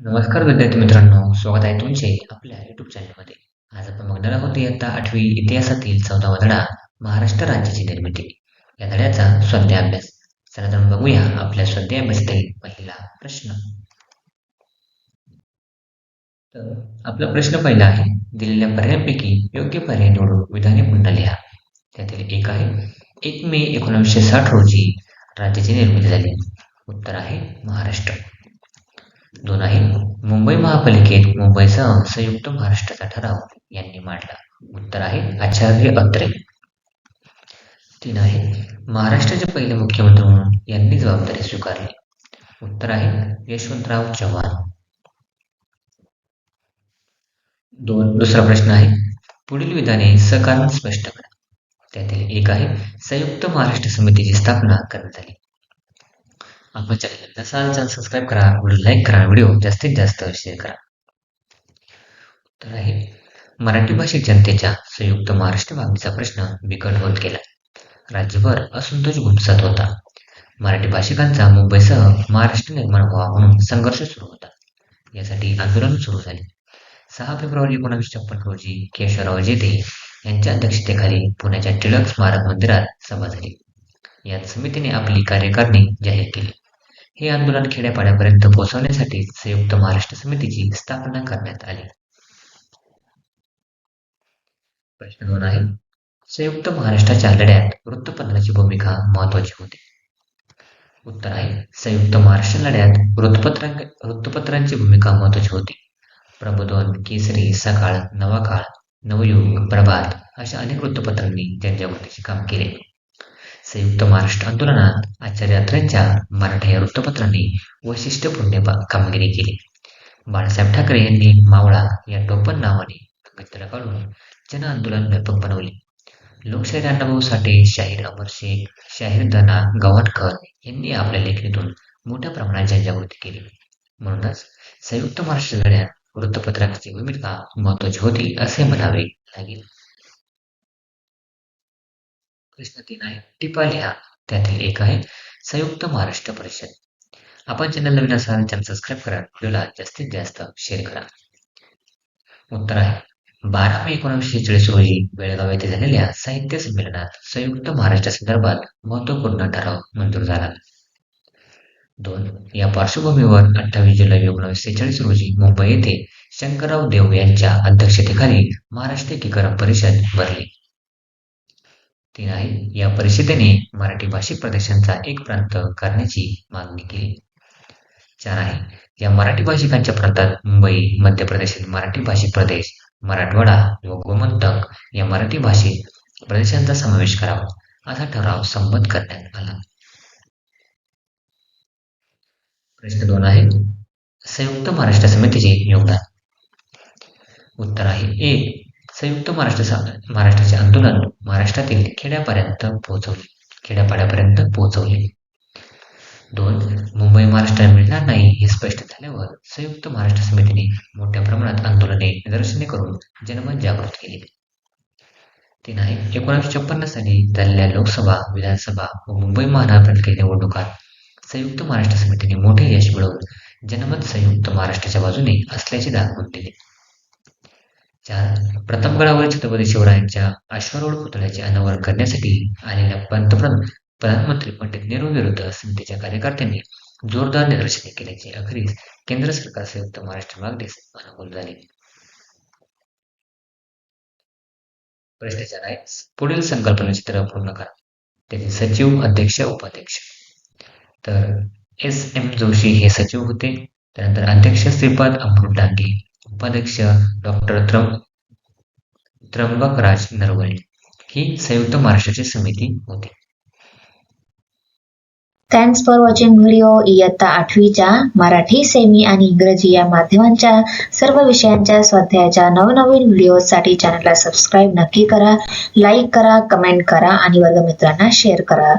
नमस्कार विद्यार्थी मित्रांनो स्वागत आहे तुमचे आपल्या युट्यूब चॅनलमध्ये आज आपण बघणार आहोत इयत्ता आठवी इतिहासातील चौदावा धडा महाराष्ट्र राज्याची निर्मिती. या धड्याचा स्वाध्याय अभ्यास चला तर बघूया आपल्या स्वाध्याय अभ्यासातील पहिला प्रश्न. तर आपला प्रश्न पहिला आहे दिलेल्या पर्यायांपैकी योग्य पर्याय निवडून विधाने पुन्हा लिहा? त्यातील एक आहे एक मे एकोणीसशे साठ रोजी राज्याची निर्मिती झाली. उत्तर आहे महाराष्ट्र. दोन आहे मुंबई महापालिकेत मुंबईसह संयुक्त महाराष्ट्राचा ठराव यांनी मांडला. उत्तर आहे आचार्य अत्रे. तीन आहे महाराष्ट्राचे पहिले मुख्यमंत्री म्हणून यांनी जबाबदारी स्वीकारली. उत्तर आहे यशवंतराव चव्हाण. दोन दुसरा प्रश्न आहे पुढील विधाने सकारण स्पष्ट करा. त्यातील एक आहे संयुक्त महाराष्ट्र समितीची स्थापना करण्यात आली. आपण चॅनल असाल चॅनल सबस्क्राईब करा. व्हिडिओ लाईक करा. व्हिडिओ जास्तीत जास्त शेअर करा. तर आहे मराठी भाषिक जनतेच्या संयुक्त महाराष्ट्र मागणीचा प्रश्न बिकट होत गेला. राज्यभर असंतोष घुमसत होता. मराठी भाषिकांचा मुंबईसह महाराष्ट्र निर्माण व्हावा म्हणून संघर्ष सुरू होता. यासाठी आंदोलन सुरू झाले. सहा फेब्रुवारी एकोणीसशे छप्पन रोजी केशवराव जेते यांच्या अध्यक्षतेखाली पुण्याच्या टिळक स्मारक मंदिरात सभा झाली. यात समितीने आपली कार्यकारिणी जाहीर केली. हे आंदोलन खेड्यापाड्यापर्यंत पोहोचवण्यासाठी संयुक्त महाराष्ट्र समितीची स्थापना करण्यात आली. प्रश्न दोन आहे संयुक्त महाराष्ट्राच्या लढ्यात वृत्तपत्राची भूमिका महत्वाची होती. उत्तर आहे संयुक्त महाराष्ट्र लढ्यात वृत्तपत्रां वृत्तपत्रांची भूमिका महत्वाची होती. प्रबोधन केसरी सकाळ नवाकाळ नवयुग प्रभात अशा अनेक वृत्तपत्रांनी जनजागृतीचे काम केले. संयुक्त महाराष्ट्र आंदोलनात आचार्य अत्र्यांच्या मराठा या वृत्तपत्रांनी वैशिष्ट्यपूर्ण कामगिरी केली. बाळासाहेब ठाकरे यांनी मावळा या टोपण नावाने मित्र काढून जन आंदोलन व्यापक बनवले. लोकशाहीर अण्णाभाऊ साठे शाहीर अमर शेख शाहीर दाना गव्हाणकर यांनी आपल्या लेखणीतून मोठ्या प्रमाणात जनजागृती केली. म्हणूनच संयुक्त महाराष्ट्र लढ्यात वृत्तपत्रांची भूमिका महत्वाची होती असे म्हणावे लागेल. कृष्ण तीन आहे. टिपा लिहा. त्यातील एक आहे संयुक्त महाराष्ट्र परिषद. आपण चॅनल नवीन असाल चॅनल सबस्क्राईब करा. व्हिडिओला जास्तीत जास्त शेअर करा. उत्तर आहे बारा मे एकोणीसशे चाळीस रोजी बेळगाव येथे झालेल्या साहित्य संमेलनात संयुक्त महाराष्ट्र संदर्भात महत्त्वपूर्ण ठराव मंजूर झाला. दोन या पार्श्वभूमीवर अठ्ठावीस जुलै एकोणीसशे चाळीस रोजी मुंबई येथे शंकरराव देव यांच्या अध्यक्षतेखाली महाराष्ट्र एकीकरण परिषद भरली. तीन आहे. या परिषदेने मराठी भाषिक प्रदेशांचा एक प्रांत करण्याची मागणी केली. चार आहे. या मराठी भाषिकांच्या प्रांतात मुंबई मध्य प्रदेशात मराठी भाषिक प्रदेश मराठवाडा व गोमंतक या मराठी भाषिक प्रदेशांचा समावेश करावा. असा ठराव संमत करण्यात आला. प्रश्न दोन आहे. संयुक्त महाराष्ट्र समितीचे योगदान. उत्तर आहे. एक संयुक्त महाराष्ट्र महाराष्ट्राचे आंदोलन महाराष्ट्रातील खेड्यापर्यंत पोहोचवले. खेड्यापाड्यापर्यंत पोहोचवले. दोन मुंबई महाराष्ट्राला मिळणार नाही हे स्पष्ट झाल्यावर संयुक्त महाराष्ट्र समितीने मोठ्या प्रमाणात आंदोलने निदर्शने करून जनमत जागृत केले. तीन आहे एकोणीसशे छप्पन्न साली झालेल्या लोकसभा विधानसभा व मुंबई महानगरपालिका निवडणुकात संयुक्त महाराष्ट्र समितीने मोठे यश मिळवून जनमत संयुक्त महाराष्ट्राच्या बाजूने असल्याचे दाखवून दिले. चार प्रतापगडावर छत्रपती शिवरायांच्या अश्वारूढ पुतळ्याचे अनावरण करण्यासाठी आलेल्या पंतप्रधान प्रधानमंत्री पंडित नेहरू विरुद्ध समितीच्या कार्यकर्त्यांनी जोरदार निदर्शने केल्याचे अखेरीस केंद्र सरकार संयुक्त महाराष्ट्र मागणीस अनुकूल झाले. भ्रष्टाचार आहे पुढील संकल्पना चित्र पूर्ण करा. त्याचे सचिव अध्यक्ष उपाध्यक्ष. तर एस एम जोशी हे सचिव होते. त्यानंतर अध्यक्ष श्रीपाद अमृत डांगे उपाध्यक्ष डॉक्टर त्र्यंबकराज नरवणे ही संयुक्त महाराष्ट्राची समिती होती. थँक्स फॉर वॉचिंग व्हिडिओ इयत्ता आठवीच्या मराठी सेमी आणि इंग्रजी या माध्यमांच्या सर्व विषयांच्या स्वाध्यायाच्या नवनवीन व्हिडिओसाठी चॅनलला सबस्क्राईब नक्की करा. लाईक करा कमेंट करा आणि वर्गमित्रांना शेअर करा.